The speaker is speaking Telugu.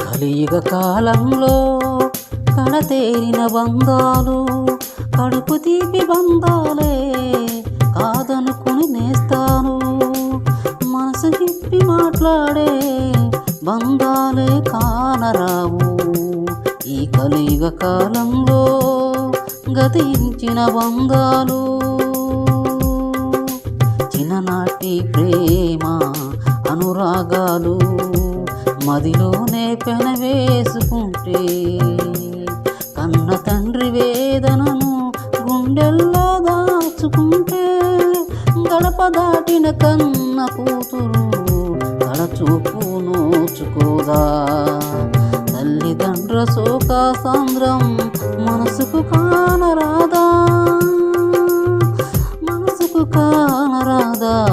కలియుగ కాలంలో కడతేరిన బంధాలు కడుపు తీపి బంధాలే కాదనుకుని నేస్తాను. మనసు చెప్పి మాట్లాడే బంధాలే కానరావు. ఈ కలియుగ కాలంలో గతించిన బంధాలు. చిన్ననాటి ప్రేమ అనురాగాలు మదిలోనే పెనవేసుకుంటే కన్న తండ్రి వేదనను గుండెల్లో దాచుకుంటే గడప దాటిన కన్న కూతురు తలచూపు నోచుకోదా. తల్లిదండ్రుల శోకాసాంద్రం మనసుకు కానరాదా. మనసుకు కానరాదా.